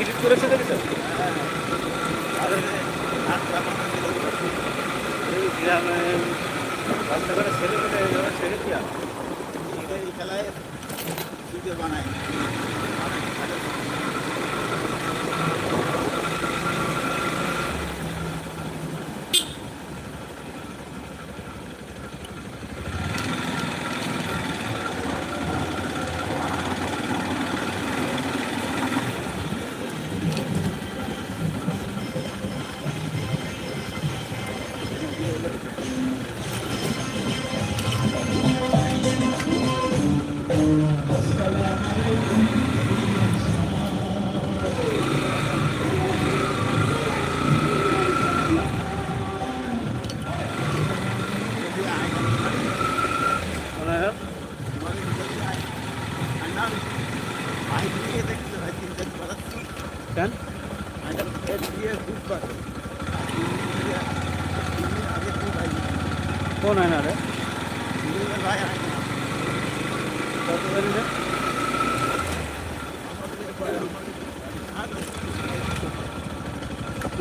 Slip করেছে দেখেছ এই গ্রামে রাস্তা করে ছেলে এই খেলায় বানায় কেন কোন আয়না রে কত জানি রে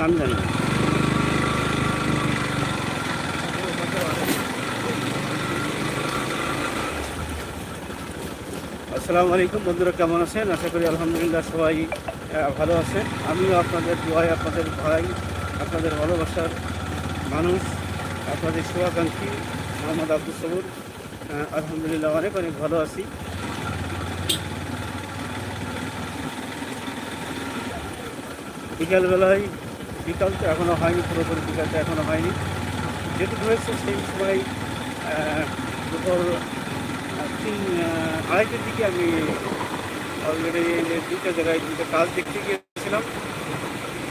আমি জানি না আসসালামু আলাইকুম। বন্ধুরা, কেমন আছেন? আশা করি আলহামদুলিল্লাহ সবাই ভালো আছে আমিও আপনাদের দোয়াই আপনাদের ভাই, আপনাদের ভালোবাসার মানুষ, আপনাদের শুভাকাঙ্ক্ষী মোহাম্মদ আব্দুল সবুর। আলহামদুলিল্লাহ অনেক অনেক ভালো আছি। বিকালবেলায়, বিকাল তো এখনও হয়নি, পুরোপুরি বিকালটা এখনও হয়নি। যেটুকু হয়েছে সেই সময় দুপুর আড়াইটার দিকে আমি অলরেডি দুটো জায়গায় দুটো কাজ দেখতে গিয়েছিলাম।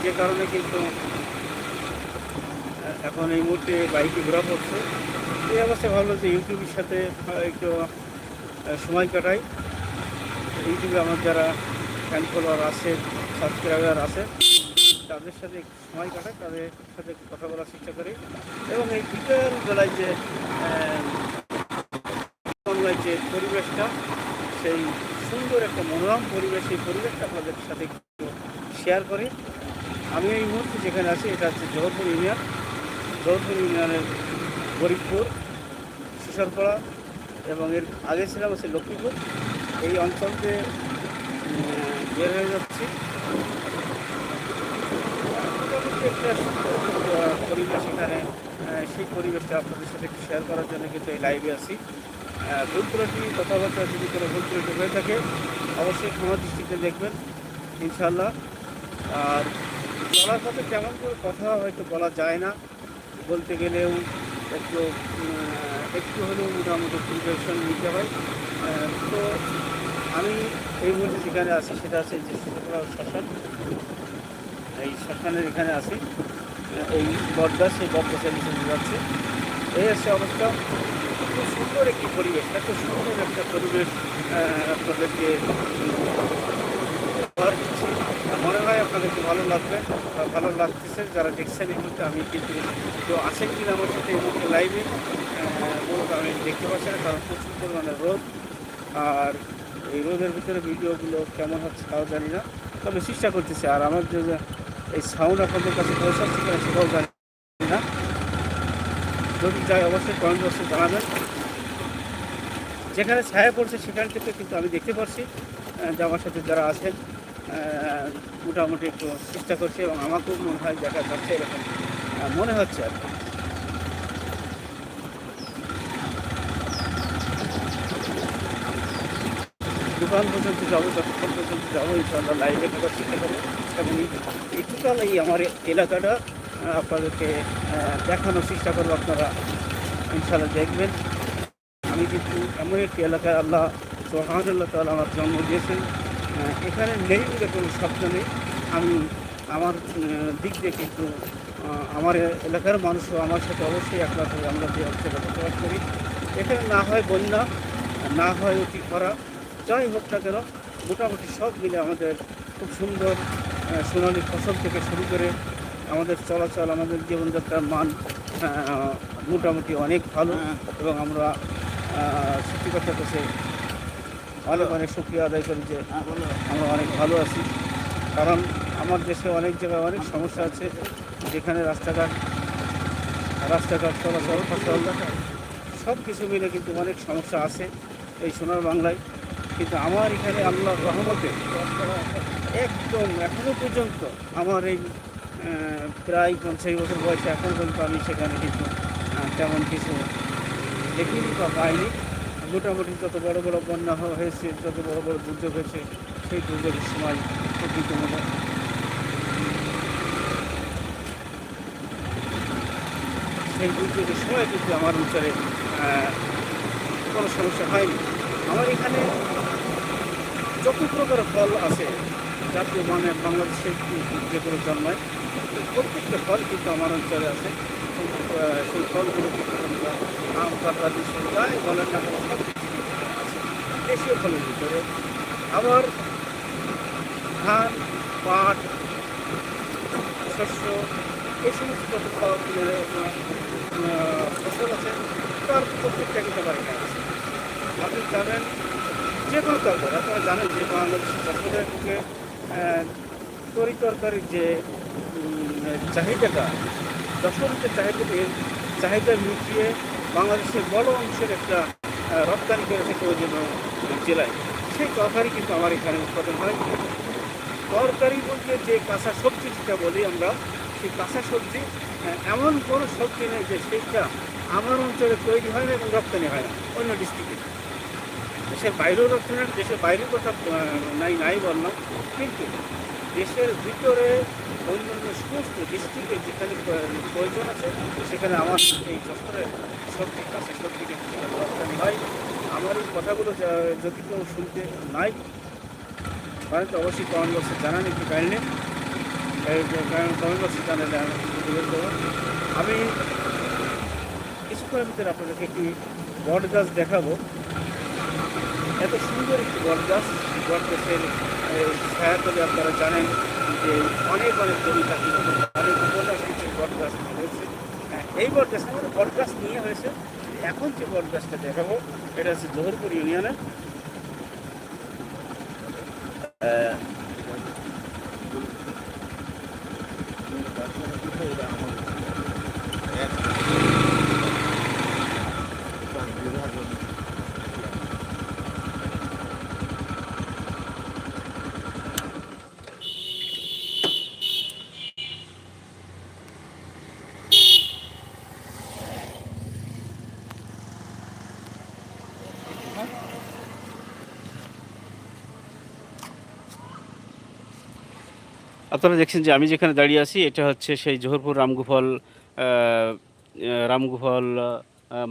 যে কারণে কিন্তু এখন এই মুহূর্তে বাইকে ঘোরা পড়ছে এই অবস্থায় ভাবলো যে ইউটিউবের সাথে একটু সময় কাটাই। ইউটিউবে আমার যারা ফ্যান ফলোয়ার আছে সাবস্ক্রাইবার আছে, তাদের সাথে সময় কাটাই, তাদের সাথে কথা বলার চেষ্টা করি। এবং এই বিকেল বেলায় যে বাংলায় যে পরিবেশটা সেই সুন্দর একটা মনোরম পরিবেশ এই পরিবেশটা আপনাদের সাথে শেয়ার করি। আমি এই মুহূর্তে যেখানে আছি এটা হচ্ছে জগৎপুর ইউনিয়ন। জগৎপুর ইউনিয়নের গরিবপুর শিশরপাড়া এবং এর আগে ছিলাম হচ্ছে লক্ষ্মীপুর। এই অঞ্চলতে বের হয়ে যাচ্ছি। পরিবেশ এখানে সেই পরিবেশটা আপনাদের সাথে একটু শেয়ার করার জন্য কিন্তু এই লাইভে আহ, ভুল ত্রুটি কথাবার্তা যদি কোনো ভুল ত্রুটি হয়ে থাকে, অবশ্যই ক্ষমা দৃষ্টিতে দেখবেন ইনশাল্লাহ আর বলার কথা কেমন করে কথা হয়তো বলা যায় না। বলতে গেলেও একটু একটু হলেও মোটামুটি প্রিপারেশন নিতে হয়। তো আমি এই মুহূর্তে যেখানে আছি, সেটা আছে যে ছোটোখাটো শ্মশান। এই শ্মশানের এখানে আছি। এই বটগাছ সেই বটগাছের নিচে যাচ্ছে। এই হচ্ছে অবস্থা। খুব সুন্দর একটি পরিবেশ, এত সুন্দর একটা পরিবেশ আপনাদেরকে মনে হয় আপনাদেরকে ভালো লাগবে ভালো লাগতেছে, যারা দেখছেন এই মুহূর্তে, আমি কিন্তু কেউ আসেন কিনা আমার সাথে এই মুহূর্তে লাইভে রোদ আমি দেখতে পাচ্ছি না, কারণ প্রচুর পরিমাণে রোদ। আর এই রোদের ভিতরে ভিডিওগুলো কেমন হচ্ছে তাও জানি না। তবে চেষ্টা করতেছি, আর আমার যে এই সাউন্ড আপনাদের কাছে পৌঁছাচ্ছে কিনা সেটাও জানি যদি যাই অবশ্যই কমেন্ট বক্সে জানাবেন যেখানে ছায়া পড়ছে, সেখান থেকে কিন্তু আমি দেখতে পাচ্ছি যে আমার সাথে যারা আছেন মোটামুটি একটু চেষ্টা করছে এবং আমাকেও মনে হয় দেখা যাচ্ছে এরকম মনে হচ্ছে আর কি। দোকান পর্যন্ত যাব, যতক্ষণ পর্যন্ত যাব ইনশাল্লাহ লাইভে থাকার চেষ্টা করব এবং এই- এই আমার এলাকাটা আপনাদেরকে দেখানোর চেষ্টা করব আপনারা। ইনশাল্লাহ দেখবেন। আমি কিন্তু এমন একটি এলাকায় আল্লাহ সোহানুল্লাহ তালা আমার জন্ম দিয়েছেন। এখানে নেই বলে কোনো শব্দ নেই। আমি আমার দিক দিয়ে কিন্তু আমার এলাকার মানুষও আমার সাথে অবশ্যই একমত হয়ে আমরা যে অঞ্চলে বসবাস করি। এখানে না হয় বন্যা, না হয় অতি খরা, যাই হোক না কেন, মোটামুটি সব মিলে আমাদের খুব সুন্দর সোনালি ফসল থেকে শুরু করে আমাদের চলাচল আমাদের জীবনযাত্রার মান মোটামুটি অনেক ভালো এবং আমরা সত্যি কথা কাছে অনেক অনেক শুক্রিয়া আদায় করি যে হ্যাঁ আমরা অনেক ভালো আছি। কারণ আমার দেশে অনেক জায়গায় অনেক সমস্যা আছে যেখানে রাস্তাঘাট রাস্তাঘাট চলাচল ফসল সব কিছু মিলে কিন্তু অনেক সমস্যা আছে এই সোনার বাংলায়। কিন্তু আমার এখানে আল্লাহর রহমতে একদম এখনও পর্যন্ত আমার এই প্রায় পঞ্চাশ বছর বয়সে এখন পর্যন্ত আমি সেখানে কিন্তু তেমন কিছু দেখিনি বা পাইনি। মোটামুটি যত বড় বড় বন্যা হয়েছে, যত বড় বড় দুর্যোগ হয়েছে, সেই দুর্যোগের সময় কিন্তু মোটা সেই দুর্যোগের সময় কিন্তু আমার অঞ্চলে কোনো সমস্যা হয়নি। আমার এখানে যত প্রকার ফল আছে জাতীয় মানে বাংলাদেশের যেগুলো জন্মায় প্রত্যেকটা ফল কিন্তু আমার অঞ্চলে আছে। সেই ফলগুলো আম না কেন, সব দেশীয় ফলের ভিতরে। আবার ধান পাট শস্য এই সমস্ত ফসল আছে তার প্রত্যেকটা কিন্তু আমার এখানে আছে। আপনি জানেন যে কোনো তরকারি আপনারা জানেন যে বাংলাদেশের আহ, তরি তরকারির যে চাহিদাটা দশমিকের চাহিদা চাহিদা মিটিয়ে বাংলাদেশের বড় অংশের একটা রপ্তানি করে থাকে ওই জন্য জেলায়। সেই তরকারি কিন্তু আমার এখানে উৎপাদন হয়। তরকারি বলতে যে কাঁচা সবজি যেটা বলি আমরা, সেই কাঁচা সবজি এমন কোনো সবজি নেই যে সেইটা আমার অঞ্চলে তৈরি হয় না এবং রপ্তানি হয় না। অন্য ডিস্ট্রিক্টে দেশের বাইরেও রপ্তানি দেশের বাইরের কথা নাই নাই বললাম। কিন্তু দেশের ভিতরে অন্যান্য সমস্ত ডিস্ট্রিক্টে যেখানে প্রয়োজন আছে, সেখানে আমার এই কাঁচা সবজি কিন্তু সেখানে রপ্তানি হয়। আমার এই কথাগুলো যদি কেউ শুনতে নাই পারেন তো অবশ্যই কমেন্ট বক্সে জানান, একটু কাইন্ডলি কমেন্ট বক্সে জানালে আমি কিছুক্ষণের ভিতরে আপনাদেরকে একটি বট গাছ দেখাবো। এত সুন্দর একটি বট গাছ সহায়তা আপনারা জানেন যে অনেক অনেক কবিতা অনেক উপন্যাস কিছু বট গাছ রয়েছে। হ্যাঁ, এই বট গাছ আমাদের বটগাছ নিয়ে হয়েছে। এখন যে বটগাছটা দেখাবো এটা হচ্ছে জোহরপুর ইউনিয়নের। আপনারা দেখছেন যে আমি যেখানে দাঁড়িয়ে আছি এটা হচ্ছে সেই জোহরপুর রামগুফল রামগুফল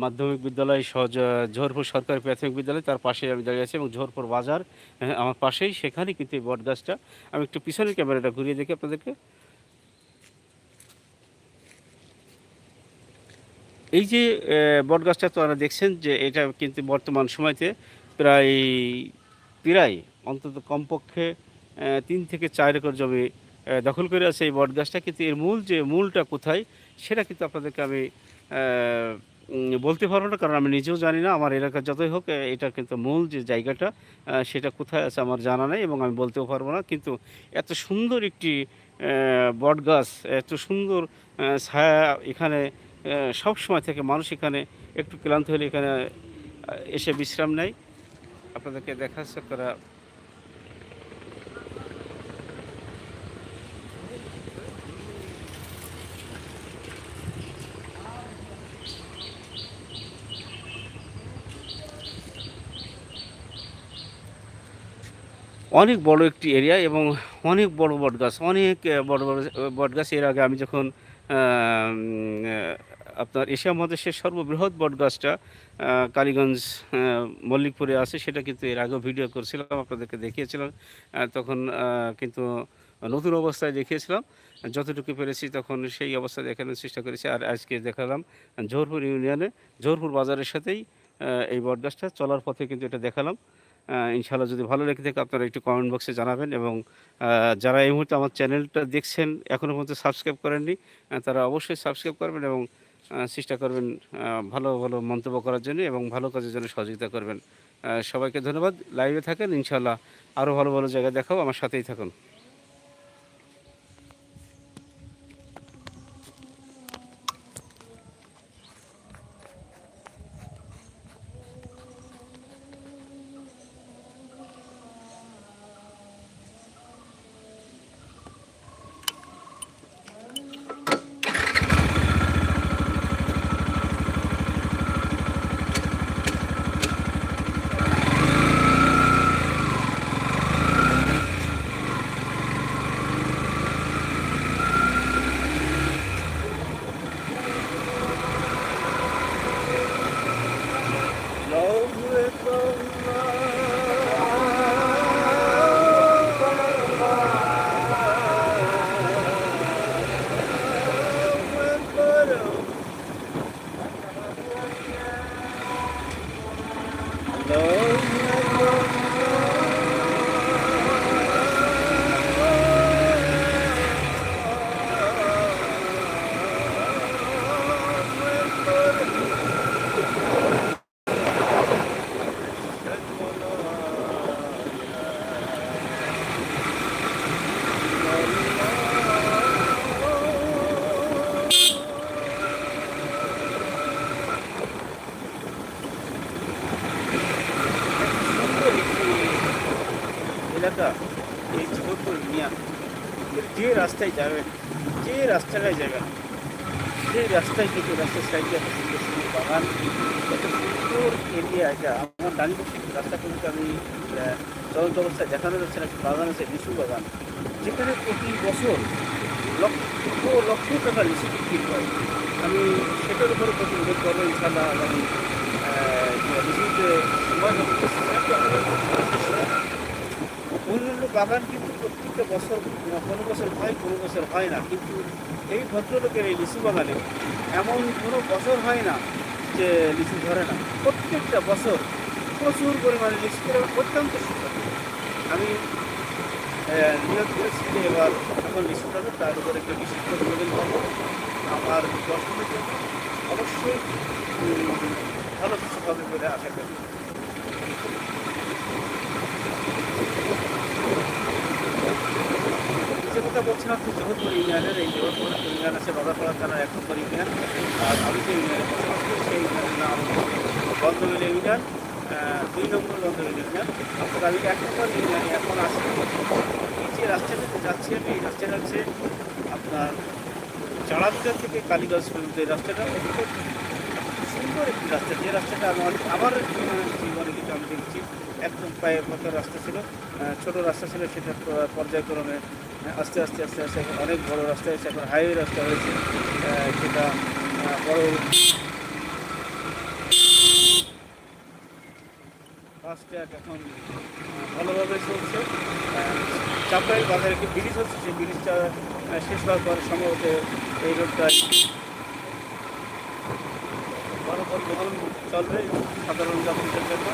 মাধ্যমিক বিদ্যালয় সহজ জোহরপুর সরকারি প্রাথমিক বিদ্যালয় তার পাশে আমি দাঁড়িয়ে আছি এবং জোহরপুর বাজার হ্যাঁ, আমার পাশেই সেখানে কিন্তু এই বট গাছটা। আমি একটু পিছনের ক্যামেরাটা ঘুরিয়ে দেখি আপনাদেরকে। এই যে বটগাছটা তো আপনারা দেখছেন যে এটা কিন্তু বর্তমান সময়তে প্রায় প্রায় অন্তত কমপক্ষে তিন থেকে চার একর জমি দখল করে আছে এই বট গাছটা, কিন্তু এর মূল যে মূলটা কোথায়, সেটা কিন্তু আপনাদেরকে আমি বলতে পারব না, কারণ আমি নিজেও জানি না, আমার এলাকা যতই হোক এটা কিন্তু মূল যে জায়গাটা সেটা কোথায় আছে আমার জানা নেই এবং আমি বলতেও পারব না, কিন্তু এত সুন্দর একটি বট গাছ, এত সুন্দর ছায়া এখানে সব সময় থেকে মানুষ এখানে একটু ক্লান্ত হলে এখানে এসে বিশ্রাম নেয়। আপনাদেরকে দেখাচ্ছে আপনারা অনেক বড় একটি এরিয়া এবং অনেক বড় বট গাছ, অনেক বড় বড় বট গাছ। এর আগে আমি যখন আপনার এশিয়া মহাদেশের সর্ববৃহৎ বট গাছটা কালীগঞ্জ মল্লিকপুরে আছে, সেটা কিন্তু এর আগেও ভিডিও করছিলাম, আপনাদেরকে দেখিয়েছিলাম। তখন কিন্তু নতুন অবস্থায় দেখিয়েছিলাম। যতটুকু পেরেছি তখন সেই অবস্থায় দেখানোর চেষ্টা করেছি। আর আজকে দেখালাম জোহরপুর ইউনিয়নে জোহরপুর বাজারের সাথেই এই বট গাছটা। চলার পথে কিন্তু এটা দেখালাম। আহ, ইনশাআল্লাহ যদি ভালো লেগে থাকে আপনারা একটু কমেন্ট বক্সে জানাবেন এবং যারা এই মুহূর্তে আমার চ্যানেলটা দেখছেন এখনও পর্যন্ত সাবস্ক্রাইব করেননি তারা অবশ্যই সাবস্ক্রাইব করবেন এবং চেষ্টা করবেন ভালো ভালো মন্তব্য করার জন্য এবং ভালো কাজের জন্য সহযোগিতা করবেন। সবাইকে ধন্যবাদ। লাইভে থাকেন ইনশাল্লাহ আরও ভালো ভালো জায়গা দেখাও আমার সাথেই থাকুন এলাকা এই ছোটপুর মিয়া যে রাস্তায় যাবেন যে রাস্তাটায় যাবেন যে রাস্তায় কিন্তু রাস্তার সাইডে সুন্দর সুন্দর বাগান, এত সুন্দর এরিয়া এটা। আমার ডানি রাস্তা কিন্তু আমি চলন্ত অবস্থায় দেখানো যাচ্ছে না একটা বাগান আছে লিচু বাগান। যেখানে প্রতি বছর লক্ষ লক্ষ টাকা লিচু বিক্রি হয়। আমি সেটার উপরে প্রতি উল্লেখ করব ইনশাল্লাহ আমি লিচুতে সময় বাগান কিন্তু প্রত্যেকটা বছর কোনো বছর হয়, কোনো বছর হয় না। কিন্তু এই ভদ্রলোকের এই লিচু বাগানে এমন কোনো বছর হয় না যে লিচু ধরে না। প্রত্যেকটা বছর প্রচুর পরিমাণে লিচু করে অত্যন্ত সুন্দর। আমি নিয়োগ করেছি যে এবার এখন লিচু ধরে তার উপরে একটি বিশেষ প্রতিবেদন করব আমার দর্শনের জন্য অবশ্যই ভালো কিছু হবে বলে আশা করি যে কথা বলছিলাম যে জগৎপুর ইউনিয়নের এই জগৎপুর ইউনিয়ন আছে, বাজারপাড়া থানার এক নম্বর ইউনিয়ন, আর আমি যে ইউনিয়নে, সেই ইউনিয়নের নাম বন্ধমিল ইউনিয়ন দুই নম্বর বন্ধমিল ইউনিয়ন। অর্থাৎ আমি এক নম্বর ইউনিয়নে এখন আসি এই যে রাস্তাটাতে যাচ্ছি আমি, এই রাস্তাটা হচ্ছে আপনার চাড়াবিটা থেকে কালীগঞ্জ পর্যন্ত, এই রাস্তাটা। রাস্তা যে রাস্তাটা আমার আমার জীবনে- কিন্তু আমি দেখছি। একদম পায়ে মতো রাস্তা ছিল। ছোট রাস্তা ছিল, সেটা পর্যায়ক্রমে আস্তে আস্তে আস্তে আস্তে এখন অনেক বড় রাস্তা হয়েছে, এখন হাইওয়ে রাস্তা হয়েছে সেটা বড় ফাস্ট ট্র্যাক এখন ভালোভাবে চলছে। চাপড়াইল বাজারে একটি ব্রিজ হচ্ছে, সেই ব্রিজটা শেষ হওয়ার পর সম্ভবত এই রোডটা পরিবহন চলবে সাধারণ যাত্রীদের জন্য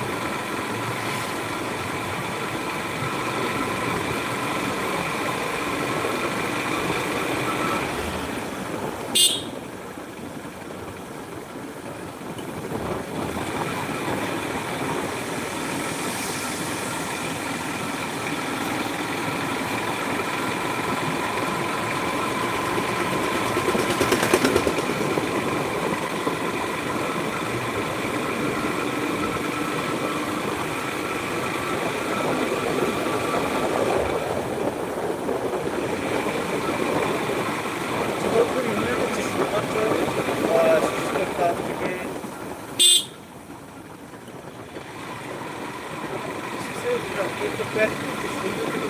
জগৎপুর ইউনিয়ন হচ্ছে শুধুমাত্র আহ, শিশুদের কাছ থেকে শিশুরা কিন্তু প্রাকৃতিক যে সুন্দর কিন্তু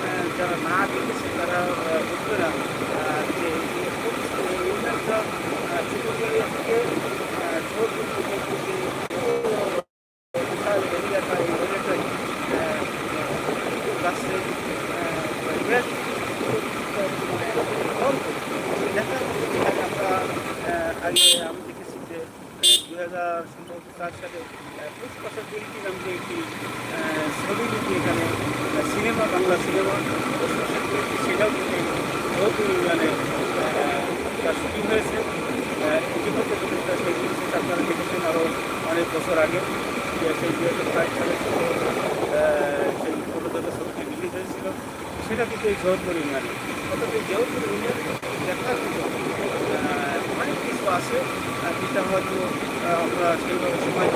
আহ, যারা না দেখেছে তারা বুঝবে না যে আহ, ছোটবেলা থেকে থেকে বিশাল এরিয়াটা এই এরিয়াটাই গাছে দেখার আমরা আগে আমি দেখেছি যে দু হাজার সম্ভবত চার সালে পুষ্পাশা দুইটি নামে একটি আহ, ছবি কিন্তু এখানে সিনেমা বাংলা সিনেমা সেটাও কিন্তু বহুত মানে তার শুটিং হয়েছে। আহ, আপনারা দেখেছেন আরও অনেক বছর আগে। সেই দু হাজার বাইশ সালে সেই ছোটো থেকে ছবিটি রিলিজ হয়েছিল। সেটা কিন্তু এই জোরপুর ইউনিয়নে। অর্থাৎ এই জোরপুর ইউনিয়নে দেখার অনেক কিছু আছে যেটা হয়তো আমরা সেইভাবে সময়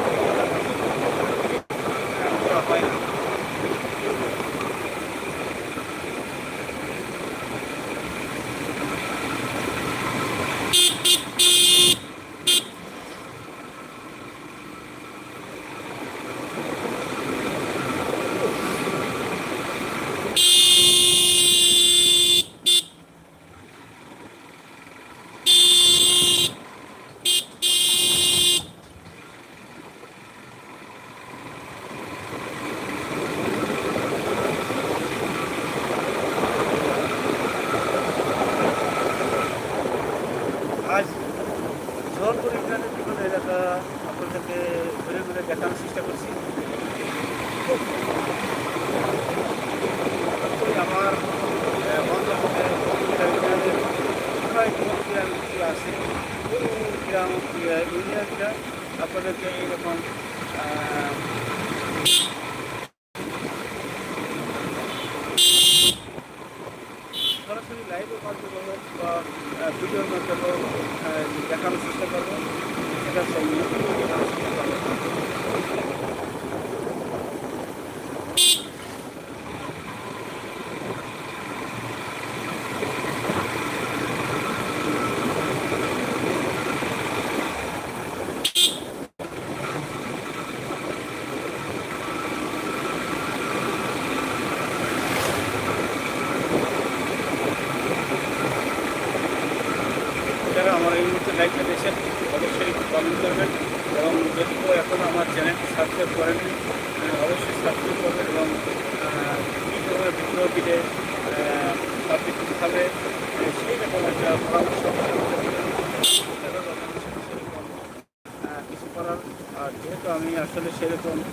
আসলে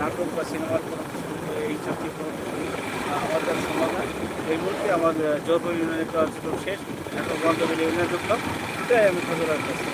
নাটক বা সিনেমার কোনো কিছু এই চাকরি সম্ভব নয় এই মুহূর্তে আমার জয়পুর ইউনিয়নের কাজ শেষ। এখন বন্ধ ইউনিয়ন ঢুকলাম এটাই আমি খবর রাখতেছি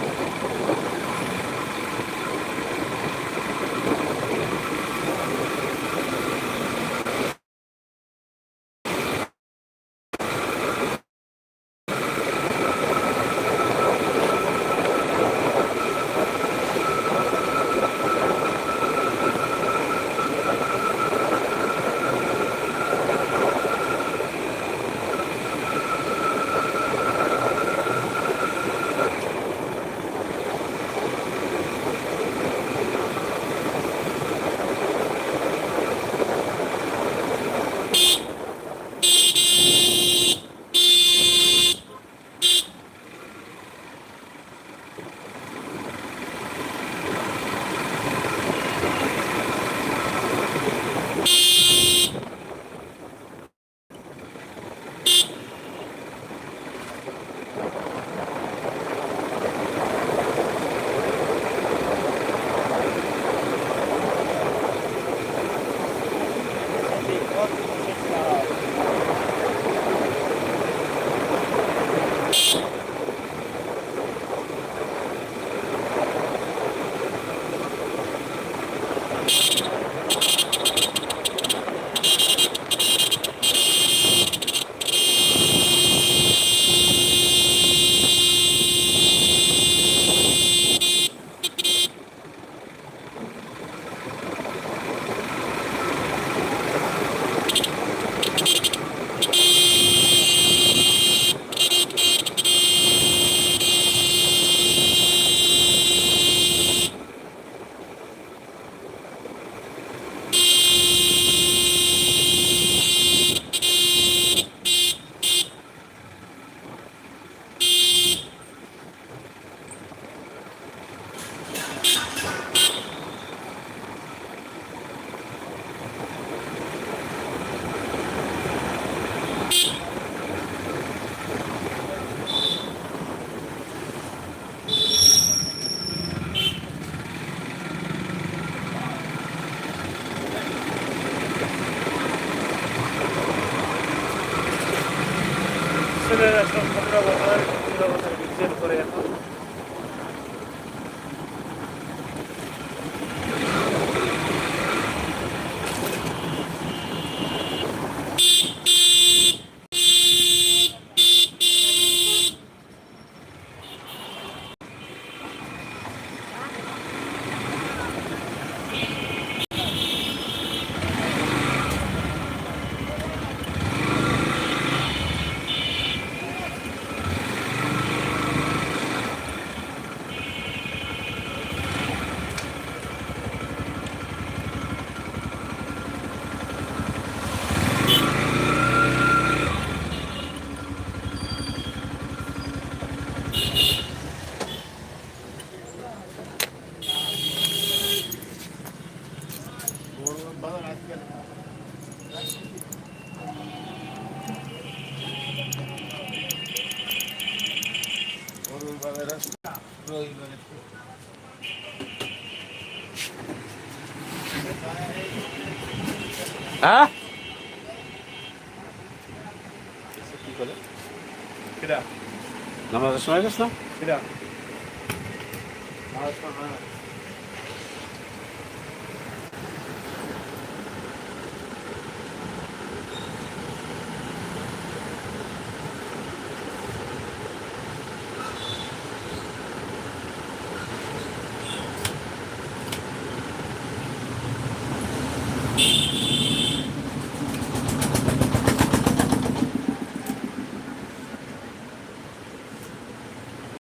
হ্যাঁ? কি করে? কিরা নামাজের সময় গেছ না কিরা?